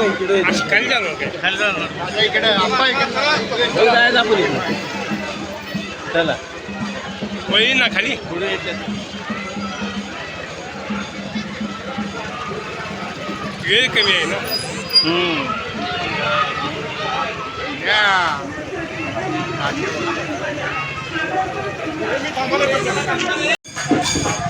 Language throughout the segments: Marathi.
खाली जाणार खाली इकडे जायचं आपण चला. वळी ना खाली. पुढे वेळ कमी आहे ना? छत्रपती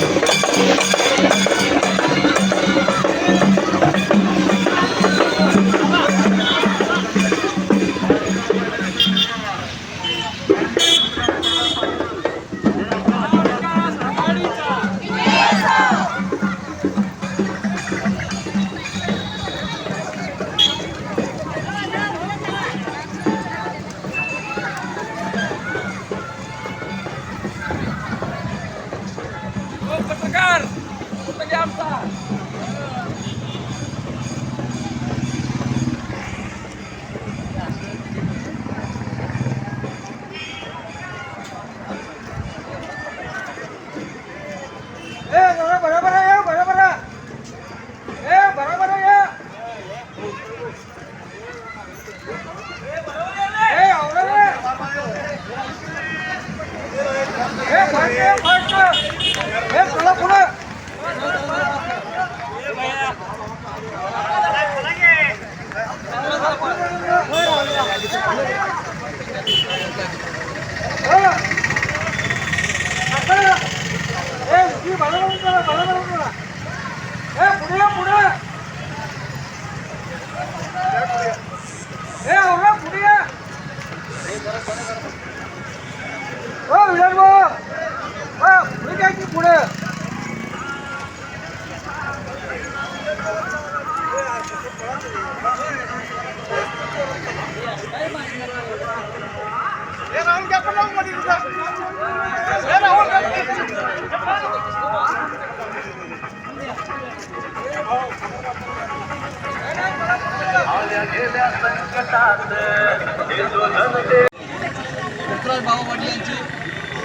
पृथ्वीराज बाबा पाटील यांची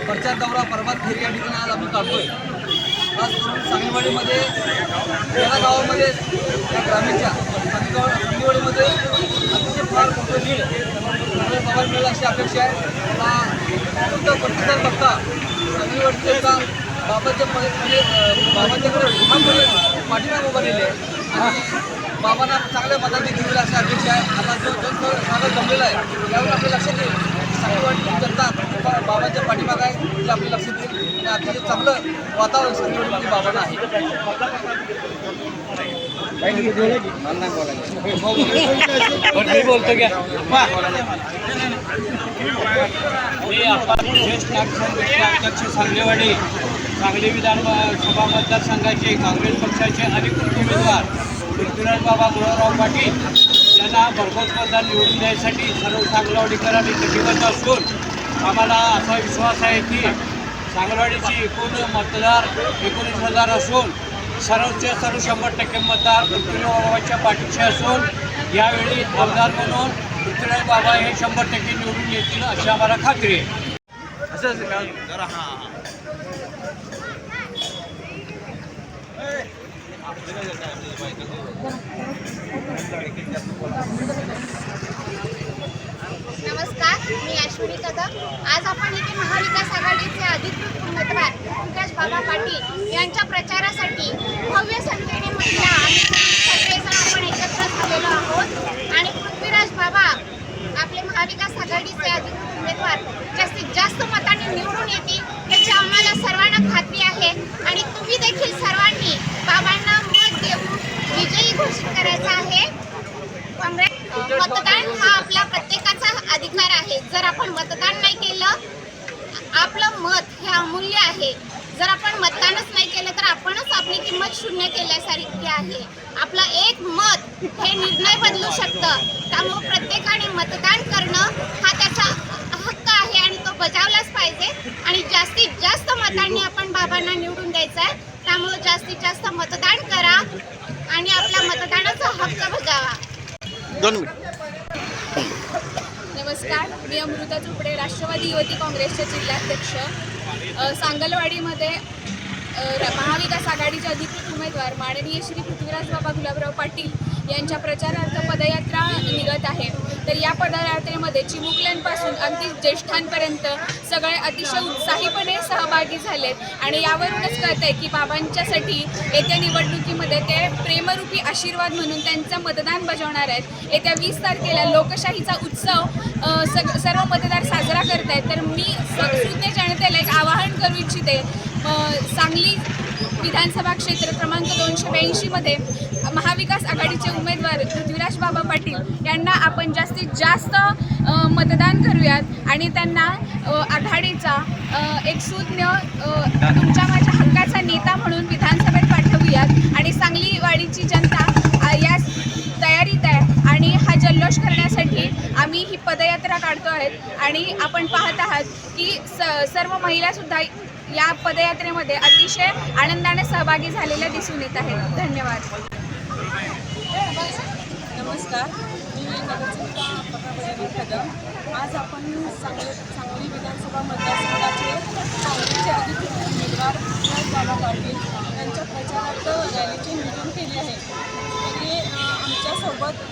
प्रचार दौरा परमात फेरी या ठिकाणी आज आम्ही काढतोय. खास करून सांगलीवाडीमध्ये त्याला गावामध्ये या ग्रामीणच्या सांगलीवाडीमध्ये अतिशय फार मोठं लीड पृथ्वीराज बाबा मिळेल अशी अपेक्षा आहे. मला फक्त प्रतिसाद बघता सांगलीवाडीचे एका बाबाच्या मध्ये म्हणजे अं, पाठिंबा उभारलेले आहे आणि बाबांना चांगल्या मतांनी दिलेला अशी अपेक्षा आहे. आता जो जनसागर जमलेला आहे त्यावर आपलं लक्ष देईल सांगलीवाडी जनता बाबांच्या पाठीमाग आहे ते आपलं लक्ष देईल आणि अतिशय चांगलं वातावरण सांगलीवाडीमध्ये बाबांना आहे. बोलतो मी आपण ज्येष्ठ अध्यक्ष सांगलेवाडी सांगली विधानसभा मतदारसंघाचे काँग्रेस पक्षाचे अधिकृत उमेदवार पृथ्वीराज बाबा गुलाबराव पाटील यांना भरघोस मतदान निवडून द्यायसाठी सर्व सांगलवाडीकरांनी कटिबद्ध असून आम्हाला असा विश्वास आहे की सांगलवाडीची एकूण मतदार एकोणीस हजार असून सर्वचे सर्व शंभर टक्के मतदार पृथ्वीराजबाबाच्या पाठीचे पाठीशी असून यावेळी आमदार म्हणून पृथ्वीराज बाबा हे शंभर टक्के निवडून येतील अशी आम्हाला खात्री आहे. असंच जरा हां. नमस्कार मी अश्विनी कदम. आज आपण इथे महाविकास आघाडीचे अधिकृत उमेदवार पृथ्वीराज बाबा पाटील यांच्या प्रचारासाठी भव्य संख्येने महिला आणि सगळेजण आपण एकत्र झालेलो आहोत. आणि पृथ्वीराज बाबा आपले महाविकास आघाडीचे अधिकृत उमेदवार जास्तीत जास्त मताने निवडून येतील याची आम्हाला सर्वांना खात्री आहे आणि तुम्ही देखील सर्वांनी बाबांना मत देऊन विजयी घोषित करायचा आहे काँग्रेस मतदान हा आपला प्रत्येकाचा अधिकार आहे जर आपण मतदान नाही केलं आपलं मत हे अमूल्य आहे. जर आपण मतदानच नाही केलं तर आपणच आपली किंमत शून्य केल्यासारखी आहे. आपलं एक मत हे निर्णय बदलू शकतं. त्यामुळे प्रत्येकाने मतदान करणं हा त्याचा हक्क आहे आणि तो बजावलाच पाहिजे. आणि जास्तीत जास्त मतांनी आपण बाबांना निवडून द्यायचं आहे त्यामुळे जास्तीत जास्त मतदान करा आणि आपल्या मतदानाचा हक्क बजावा. नमस्कार. मी अमृता चोपडे राष्ट्रवादी युवती काँग्रेसचे जिल्हाध्यक्ष. सांगलवाडीमध्ये महाविकास आघाडीचे अधिकृत उमेदवार माननीय श्री पृथ्वीराज बाबा गुलाबराव पाटील यांच्या प्रचारार्थ पदयात्रा निघत आहे. तर या पदयात्रेमध्ये चिमुकल्यांपासून अगदी ज्येष्ठांपर्यंत सगळे अतिशय उत्साहीपणे सहभागी झालेत. आणि यावरूनच कळतंय की बाबांच्यासाठी येत्या निवडणुकीमध्ये ते प्रेमरूपी आशीर्वाद म्हणून त्यांचं मतदान बजावणार आहेत. येत्या वीस तारखेला लोकशाहीचा उत्सव सग सर्व मतदार साजरा करत आहेत तर मी सुज्ञ जनतेला एक आवाहन करू इच्छिते सांगली विधानसभा क्षेत्र क्रमांक दोनशे ब्याऐंशीमध्ये महाविकास आघाडीचे उमेदवार पृथ्वीराज बाबा पाटील यांना आपण जास्तीत जास्त मतदान करूयात आणि त्यांना आघाडीचा एक सुज्ञ तुमच्या माझ्या हक्काचा नेता म्हणून विधानसभेत पाठवूयात. आणि सांगलीवाडीची जनता या तयारीत आहे आणि हा जल्लोष करण्यासाठी आम्ही ही पदयात्रा काढतो आहेत आणि आपण पाहत आहात की स सर्व महिलासुद्धा या पदयात्रेमध्ये अतिशय आनंदाने सहभागी झालेल्या दिसून येत आहेत. धन्यवाद. नमस्कार. मी नगरसेविका कदम. आज आपण सांगली सांगली विधानसभा मतदारसंघाचे काँग्रेसचे अधिकृत उमेदवार बाबा पाटील यांच्या प्रचारार्थ रॅलीचे नियोजन केले आहे. तरी आमच्यासोबत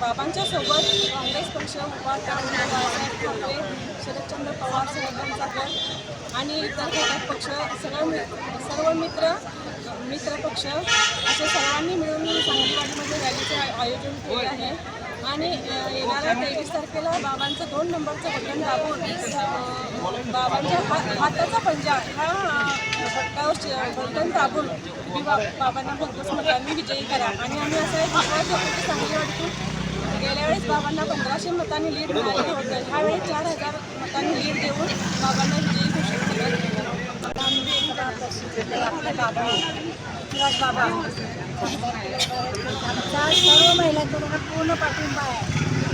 बाबांच्यासोबत बाबांच्या सोबत काँग्रेस पक्ष उपाध्यक्ष बाळासाहेब ठाकरे शरदचंद्र पवार साहेबांचा गट आणि इतर घटक पक्ष सर्व मि सर्व मित्र मित्रपक्ष असे सर्वांनी मिळून सांगलीवाडीमध्ये रॅलीचे आयोजन केले आहे. आणि येणाऱ्या तेवीस तारखेला बाबांचं दोन नंबरचं बटन दाबून बाबांच्या हाताचा पंजा हा बटन दाबून बाबांना भरघोस मतांनी विजयी करा. आणि आम्ही असं एक सांगलीवाडीतून गेल्या वेळेस बाबांना पंधराशे मतांनी लीड मिळाली होतं. ह्यावेळी चार हजार मतांनी लीड देऊन बाबांना विजयी घोषित केलं. बाबा बाबा. आमचा सर्व महिलांचा पूर्ण पाठिंबा आहे.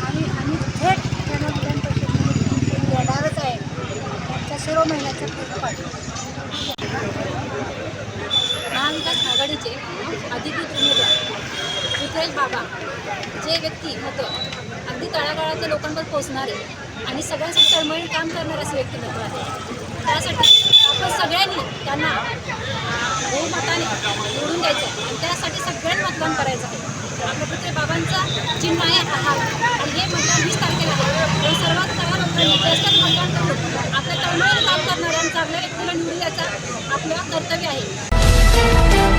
आणि आम्ही थेट त्यांना विधान परिषदेमध्ये येणारच आहे. पाठिंबा आघाडीचे अधिकृत उमेदवार पृथ्वीराज बाबा जे व्यक्ती होतं अगदी तळागाळातल्या लोकांवर पोहोचणारे आणि सगळ्यांसाठी तळमळीने काम करणारे असे व्यक्तिमत्व आहे त्यासाठी आपण सगळ्यांनी त्यांना बहुमताने निवडून द्यायचं आहे. आणि त्यासाठी सगळ्यांनी मतदान करायचं आहे. आपल्या बाबांचा चिन्ह आहे हा आणि हे मतदान वीस तारखेला आहे. सर्वात तयार लोकांनी जास्त मतदान करून आपल्या तळमळीने काम करणाऱ्या आणि चांगल्या व्यक्तीला निवडून द्यायचा आपलं कर्तव्य आहे.